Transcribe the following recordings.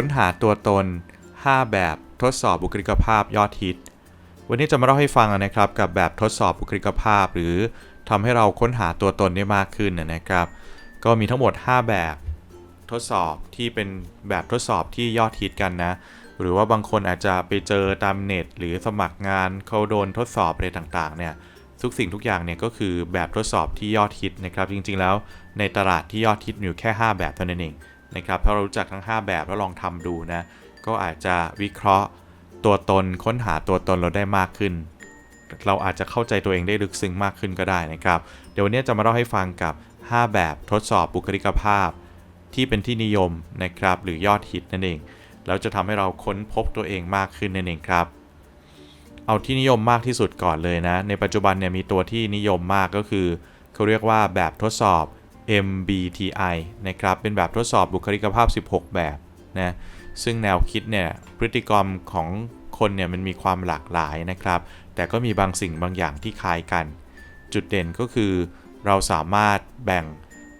ค้นหาตัวตน 5 แบบทดสอบบุคลิกภาพยอดฮิต วันนี้จะมาเล่าให้ฟังนะครับกับแบบทดสอบบุคลิกภาพ หรือทำให้เราค้นหาตัวตนได้มากขึ้นนะครับ ก็มีทั้งหมด 5 แบบทดสอบที่เป็นแบบทดสอบที่ยอดฮิตกันนะ หรือว่าบางคนอาจจะไปเจอตามเน็ต หรือสมัครงานเขาโดนทดสอบอะไรต่างๆเนี่ยทุกสิ่งทุกอย่างเนี่ยก็คือแบบทดสอบที่ยอดฮิตนะครับ จริงๆแล้วในตลาดที่ยอดฮิตมีอยู่แค่ 5 แบบเท่านั้นเอง นะครับถ้าเรารู้จักทั้ง 5 แบบแล้วลองทำดูนะก็อาจจะวิเคราะห์ตัวตนค้นหาตัวตนเราได้มากขึ้น เราอาจจะเข้าใจตัวเองได้ลึกซึ้งมากขึ้นก็ได้นะครับ เดี๋ยววันนี้จะมาเล่าให้ฟังกับ 5 แบบทดสอบบุคลิกภาพ ที่เป็นที่นิยมนะครับหรือยอดฮิตนั่นเองแล้วจะทำให้เราค้นพบตัวเองมากขึ้นนั่นเองครับ เอาที่นิยมมากที่สุดก่อนเลยนะ ในปัจจุบันเนี่ยมีตัวที่นิยมมากก็คือเขาเรียกว่าแบบทดสอบ MBTI นะครับ เป็นแบบทดสอบบุคลิกภาพ 16 แบบนะ ซึ่งแนวคิดเนี่ย พฤติกรรมของคนเนี่ยมันมีความหลากหลายนะครับ แต่ก็มีบางสิ่งบางอย่างที่คล้ายกัน จุดเด่นก็คือเราสามารถแบ่ง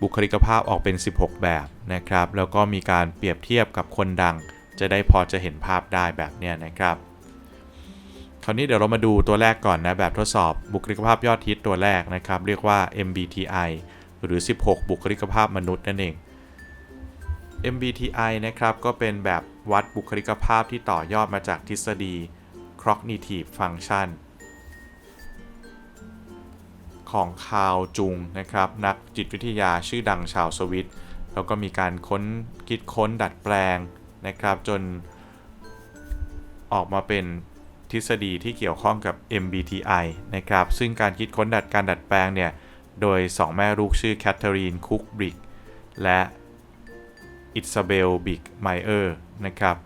บุคลิกภาพออกเป็น 16 แบบนะครับ แล้วก็มีการเปรียบเทียบกับคนดัง จะได้พอจะเห็นภาพได้แบบเนี้ยนะครับ คราวนี้เดี๋ยวเรามาดูตัวแรกก่อนนะ แบบทดสอบบุคลิกภาพยอดฮิตตัวแรกนะครับ เรียกว่า MBTI หรือ 16 บุคลิกภาพมนุษย์นั่นเอง MBTI นะครับก็เป็นแบบวัดบุคลิกภาพที่ต่อยอดมาจากทฤษฎี cognitive function ของคาร์จุงนะครับ นักจิตวิทยาชื่อดังชาวสวิตแล้วก็มีการค้นคิดค้นดัดแปลงนะครับ จนออกมาเป็นทฤษฎีที่เกี่ยวข้องกับ MBTI นะครับ ซึ่งการคิดค้นดัดการดัดแปลงเนี่ย โดย 2 แม่ลูกชื่อแคทเธอรีนคุกบริกและอิซาเบลบิกไมเออร์นะครับ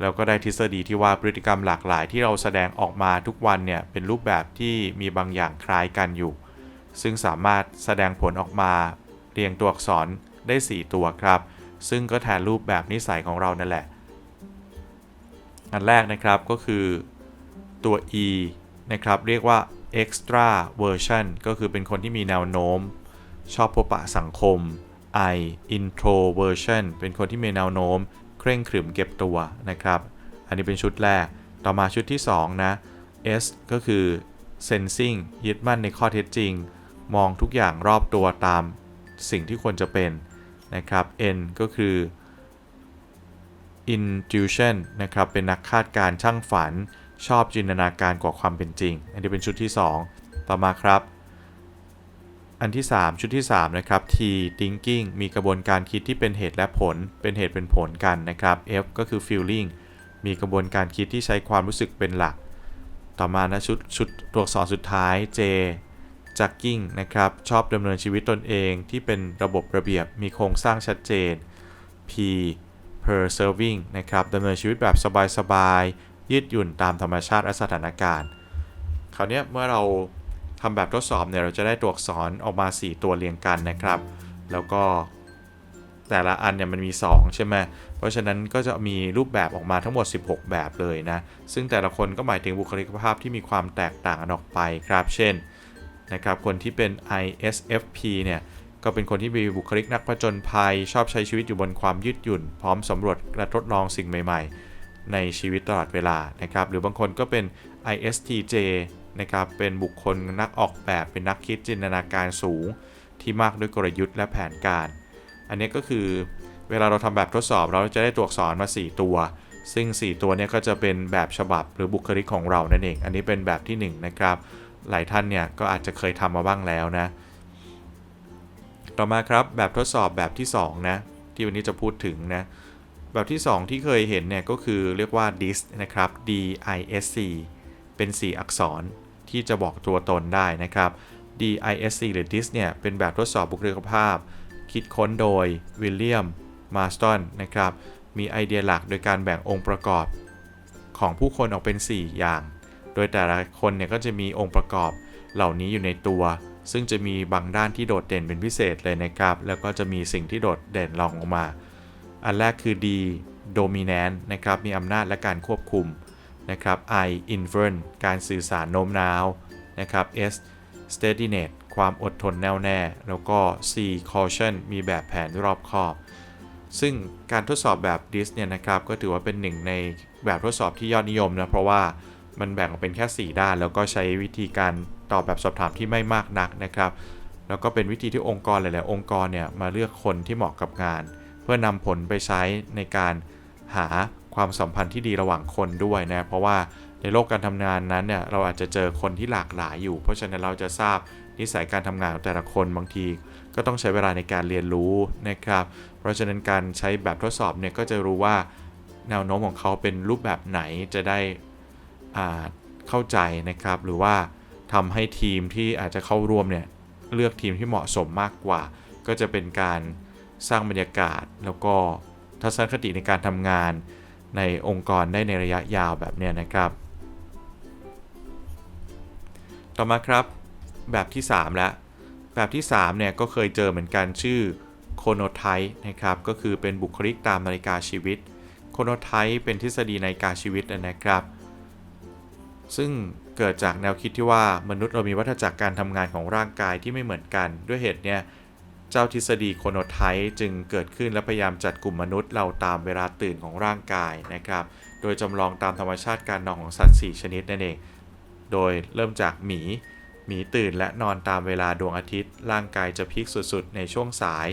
แล้วก็ได้ทฤษฎีที่ว่าพฤติกรรมหลากหลายที่เราแสดงออกมาทุกวันเนี่ยเป็นรูปแบบที่มีบางอย่างคล้ายกันอยู่ ซึ่งสามารถแสดงผลออกมาเรียงตัวอักษรได้ 4 ตัวครับ ซึ่งก็แทนรูปแบบนิสัยของเรานั่นแหละ อันแรกนะครับก็คือตัว E นะครับเรียกว่า extra version ก็คือเป็นคนที่มีแนวโน้ม ชอบพบปะสังคม I introversion เป็นคนที่มีแนวโน้ม เคร่งขรึมเก็บตัวนะครับ อันนี้เป็นชุดแรก ต่อมาชุดที่ 2 นะ S ก็คือ sensing ยึดมั่นในข้อเท็จจริง มองทุกอย่างรอบตัวตามสิ่งที่ควรจะเป็นนะครับ N ก็คือ intuition นะครับ เป็นนักคาดการณ์ช่างฝัน ชอบจินตนาการกว่าความเป็นจริง อันนี้เป็นชุดที่ 2 ต่อมาครับ อันที่ 3 ชุดที่ 3 นะครับ T thinking มีกระบวนการคิดที่เป็นเหตุและผล เป็นเหตุเป็นผลกันนะครับ F ก็คือ feeling มีกระบวนการคิดที่ใช้ความรู้สึกเป็นหลัก ต่อมานะชุดชุดตัวอักษรสุดท้าย J jugging นะครับ ชอบดำเนินชีวิตตนเองที่เป็นระบบระเบียบ มีโครงสร้างชัดเจน P persevering นะครับดำเนินชีวิตแบบสบาย ยืดหยุ่นตามธรรมชาติและสถานการณ์ คราวนี้เมื่อเราทำแบบทดสอบเนี่ยเราจะได้ตัวอักษรออกมา 4 ตัวเรียงกันนะครับ แล้วก็แต่ละอันเนี่ยมันมี 2 ใช่ไหม เพราะฉะนั้นก็จะมีรูปแบบออกมาทั้งหมด 16 แบบเลยนะ ซึ่งแต่ละคนก็หมายถึงบุคลิกภาพที่มีความแตกต่างออกไปครับ เช่นนะครับคนที่เป็น ISFP เนี่ยก็เป็นคนที่มีบุคลิกนักผจญภัย ชอบใช้ชีวิตอยู่บนความยืดหยุ่น พร้อมสำรวจและทดลองสิ่งใหม่ ๆ ในชีวิตตลอดเวลานะครับ หรือบางคนก็เป็น ISTJ นะครับ เป็นบุคคลนักออกแบบ เป็นนักคิดจินตนาการสูง ที่มากด้วยกลยุทธ์และแผนการ อันนี้ก็คือเวลาเราทำแบบทดสอบเราจะได้ตัวอักษรมา 4 ตัว ซึ่ง 4 ตัวนี้ก็จะเป็นแบบฉบับหรือบุคลิกของเรานั่นเอง อันนี้เป็นแบบที่ 1 นะครับ หลายท่านเนี่ยก็อาจจะเคยทำมาบ้างแล้วนะ ต่อมาครับแบบทดสอบแบบที่2นะที่วันนี้จะพูดถึงนะ แบบที่ 2 ที่เคยเห็นเนี่ยก็คือเรียกว่า DISC นะครับ D I S C เป็น 4 อักษรที่จะบอกตัวตนได้นะครับ D I S C หรือ DISC เนี่ย เป็นแบบทดสอบบุคลิกภาพ คิดค้นโดยวิลเลียม มาสตันนะครับ มีไอเดียหลักโดยการแบ่งองค์ประกอบของผู้คนออกเป็น 4 อย่าง โดยแต่ละคนเนี่ยก็จะมีองค์ประกอบเหล่านี้อยู่ในตัว ซึ่งจะมีบางด้านที่โดดเด่นเป็นพิเศษเลยนะครับ แล้วก็จะมีสิ่งที่โดดเด่นรองลงมา อันแรกคือ D dominant นะครับ มีอำนาจและการควบคุมนะครับ I influence การสื่อสารโน้มน้าวนะครับ S steadiness ความอดทนแน่วแน่ แล้วก็ C caution มีแบบแผนรอบคอบ ซึ่งการทดสอบแบบ DIS เนี่ยนะครับ ก็ถือว่าเป็นหนึ่งในแบบทดสอบที่ยอดนิยมนะ เพราะว่ามันแบ่งออกเป็นแค่ 4 ด้าน แล้วก็ใช้วิธีการตอบแบบสอบถามที่ไม่มากนักนะครับ แล้วก็เป็นวิธีที่องค์กรหลาย ๆ องค์กรเนี่ยมาเลือกคนที่เหมาะกับงาน เพื่อนำผลไปใช้ในการหาความสัมพันธ์ที่ดีระหว่างคนด้วยนะเพราะว่าในโลกการทำงานนั้นเนี่ยเราอาจจะเจอคนที่หลากหลายอยู่ เพราะฉะนั้นเราจะทราบนิสัยการทำงานของแต่ละคนบางที ก็ต้องใช้เวลาในการเรียนรู้นะครับ เพราะฉะนั้นการใช้แบบทดสอบเนี่ยก็จะรู้ว่าแนวโน้มของเขาเป็นรูปแบบไหนจะได้อ่าเข้าใจนะครับ หรือว่าทำให้ทีมที่อาจจะเข้าร่วมเนี่ยเลือกทีมที่เหมาะสมมากกว่า ก็จะเป็นการ สร้างบรรยากาศ แล้วก็ทัศนคติในการทำงานในองค์กรได้ในระยะยาวแบบเนี้ยนะครับ ต่อมาครับแบบที่ 3 แล้ว แบบที่3เนี่ยก็เคยเจอเหมือนกันชื่อโคโนไทป์นะครับ ก็คือเป็นบุคลิกตามนาฬิกาชีวิต โคโนไทป์เป็นทฤษฎีนาฬิกาชีวิตนะครับ ซึ่งเกิดจากแนวคิดที่ว่ามนุษย์เรามีวัฏจักรการทำงานของร่างกายที่ไม่เหมือนกัน ด้วยเหตุเนี่ย เจ้าทฤษฎีโคโนไทป์จึงเกิดขึ้นและพยายามจัดกลุ่มมนุษย์เราตามเวลาตื่นของร่างกายนะครับ โดยจำลองตามธรรมชาติการนอนของสัตว์ 4 ชนิดนั่นเอง โดยเริ่มจากหมี หมีตื่นและนอนตามเวลาดวงอาทิตย์ ร่างกายจะพีคสุดๆ ในช่วงสาย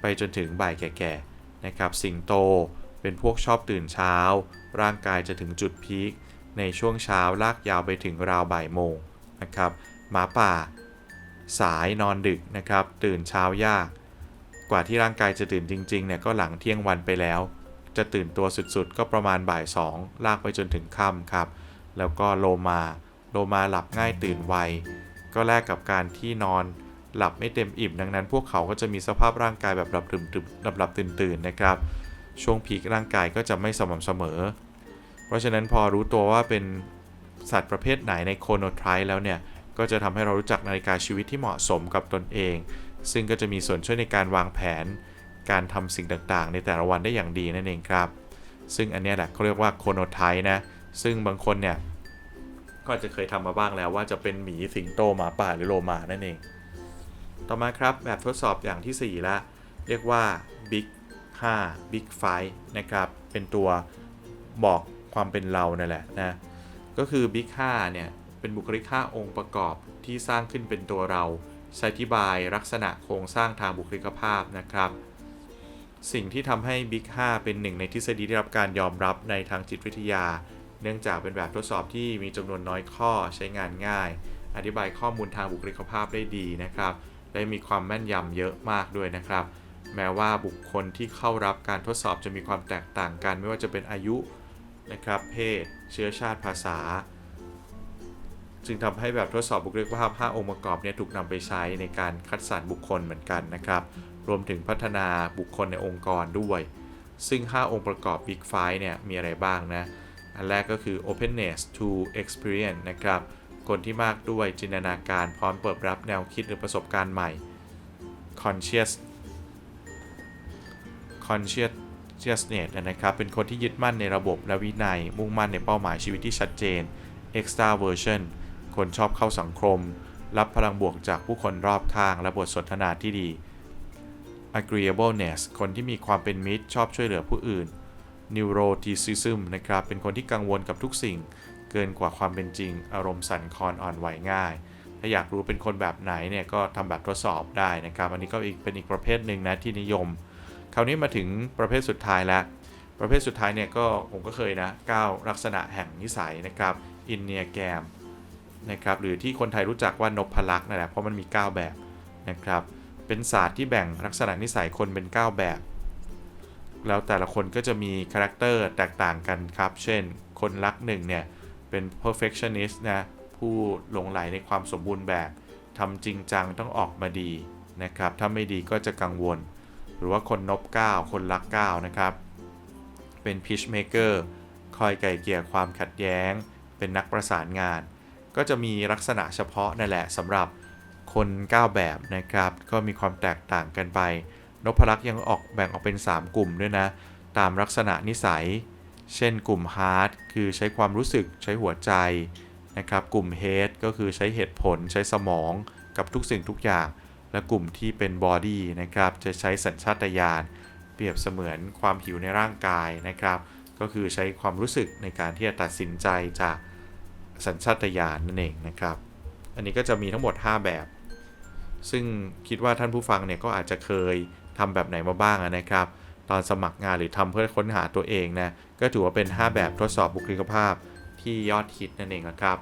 ไปจนถึงบ่ายแก่ๆ นะครับ สิงโตเป็นพวกชอบตื่นเช้า ร่างกายจะถึงจุดพีคในช่วงเช้าลากยาวไปถึงราวบ่ายโมงนะครับ หมาป่า สายนอนดึกนะครับ ตื่นเช้ายาก กว่าที่ร่างกายจะตื่นจริงๆเนี่ยก็หลังเที่ยงวันไปแล้ว จะตื่นตัวสุดๆ ก็ประมาณบ่ายสองลากไปจนถึงค่ำครับ แล้วก็โลมาโลมาหลับง่ายตื่นไว ก็แลกกับการที่นอนหลับไม่เต็มอิ่มดังนั้น พวกเขาก็จะมีสภาพร่างกายแบบหลับตื่นหลับหลับตื่นตื่นๆนะครับ ช่วงพีคร่างกายก็จะไม่สม่ำเสมอ เพราะฉะนั้นพอรู้ตัวว่าเป็นสัตว์ประเภทไหนในโคโนไทป์แล้วเนี่ย ก็จะทำให้เรารู้จักนาฬิกาชีวิตที่เหมาะสมกับตนเอง ซึ่งก็จะมีส่วนช่วยในการวางแผน การทำสิ่งต่างๆ ในแต่ละวันได้อย่างดีนั่นเองครับ ซึ่งอันนี้แหละเขาเรียกว่าโคโนไทป์นะ ซึ่งบางคนเนี่ยก็อาจจะเคยทำมาบ้างแล้วว่าจะเป็นหมีสิงโตหมาป่าหรือโลมานั่นเอง ต่อมาครับแบบทดสอบอย่างที่ 4 ละ เรียกว่า Big 5 Big 5นะครับ เป็นตัวบอกความเป็นเรานั่นแหละนะ ก็คือ Big 5เนี่ย เป็นบุคลิก5องค์ประกอบที่สร้างขึ้นเป็นตัวเราใช้อธิบายลักษณะโครงสร้างทางบุคลิกภาพนะครับ สิ่งที่ทำให้ Big 5 เป็นหนึ่งในทฤษฎีที่ได้รับการยอมรับในทางจิตวิทยา เนื่องจากเป็นแบบทดสอบที่มีจำนวนน้อยข้อใช้งานง่าย อธิบายข้อมูลทางบุคลิกภาพได้ดีนะครับ และมีความแม่นยำเยอะมากด้วยนะครับ แม้ว่าบุคคลที่เข้ารับการทดสอบจะมีความแตกต่างกัน ไม่ว่าจะเป็นอายุนะครับ เพศ เชื้อชาติภาษา จึงทำให้แบบทดสอบบุคลิกภาพ 5 องค์ประกอบเนี้ถูกนำไปใช้ในการคัดสรรบุคคลเหมือนกันนะครับ รวมถึงพัฒนาบุคคลในองค์กรด้วย ซึ่ง 5 องค์ประกอบ Big Five เนี่ยมีอะไรบ้างนะ อันแรกก็คือ openness to experience นะครับ คนที่มากด้วยจินตนาการพร้อมเปิดรับแนวคิดหรือประสบการณ์ใหม่ conscious consciousness นะครับ เป็นคนที่ยึดมั่นในระบบและวินัย มุ่งมั่นในเป้าหมายชีวิตที่ชัดเจน extraversion คนชอบเข้าสังคม รับพลังบวกจากผู้คนรอบข้างและบทสนทนาที่ดี agreeableness คนที่มีความเป็นมิตรชอบช่วยเหลือผู้อื่น neuroticism นะครับ เป็นคนที่กังวลกับทุกสิ่ง เกินกว่าความเป็นจริง อารมณ์สั่นคลอนอ่อนไหวง่าย ถ้าอยากรู้เป็นคนแบบไหนเนี่ยก็ทำแบบทดสอบได้นะครับ อันนี้ก็อีกเป็นอีกประเภทหนึ่งนะที่นิยม คราวนี้มาถึงประเภทสุดท้ายแล้ว ประเภทสุดท้ายเนี่ยก็ผมก็เคยนะ 9 ลักษณะแห่งนิสัยนะครับ อินเนียแกม นะครับหรือที่คนไทยรู้จักว่านพลักษ์นั่นแหละเพราะมันมี 9 แบบนะครับเป็นศาสตร์ที่แบ่งลักษณะนิสัยคนเป็น 9 แบบ แล้วแต่ละคนก็จะมีคาแรคเตอร์แตกต่างกันครับ เช่น คนรักหนึ่งเนี่ยเป็น perfectionist นะผู้หลงไหลในความสมบูรณ์แบบทำจริงจังต้องออกมาดีนะครับถ้าไม่ดีก็จะกังวล หรือว่าคนนบ 9 คนรัก 9 นะครับ เป็น pitchmaker คอยไก่เกลี่ยความขัดแย้ง เป็นนักประสานงาน ก็จะมีลักษณะเฉพาะนั่นแหละสำหรับคน 9 แบบนะครับ ก็มีความแตกต่างกันไปนพลักษ์ยังออกแบ่งออกเป็น 3 กลุ่มด้วยนะ ตามลักษณะนิสัย เช่นกลุ่ม Heart คือใช้ความรู้สึกใช้หัวใจนะครับ กลุ่ม Head ก็คือใช้เหตุผลใช้สมองกับทุกสิ่งทุกอย่าง และกลุ่มที่เป็น Body นะครับ จะใช้สัญชาตญาณเปรียบเสมือนความหิวในร่างกายนะครับ ก็คือใช้ความรู้สึกในการที่จะตัดสินใจจาก สัญชาตญาณนั่นเองนะครับ อันนี้ก็จะมีทั้งหมด 5 แบบ ซึ่งคิดว่าท่านผู้ฟังเนี่ยก็อาจจะเคยทำแบบไหนมาบ้างนะครับ ตอนสมัครงานหรือทำเพื่อค้นหาตัวเองนะก็ถือว่าเป็น 5 แบบทดสอบบุคลิกภาพที่ยอดฮิตนั่นเองนะครับ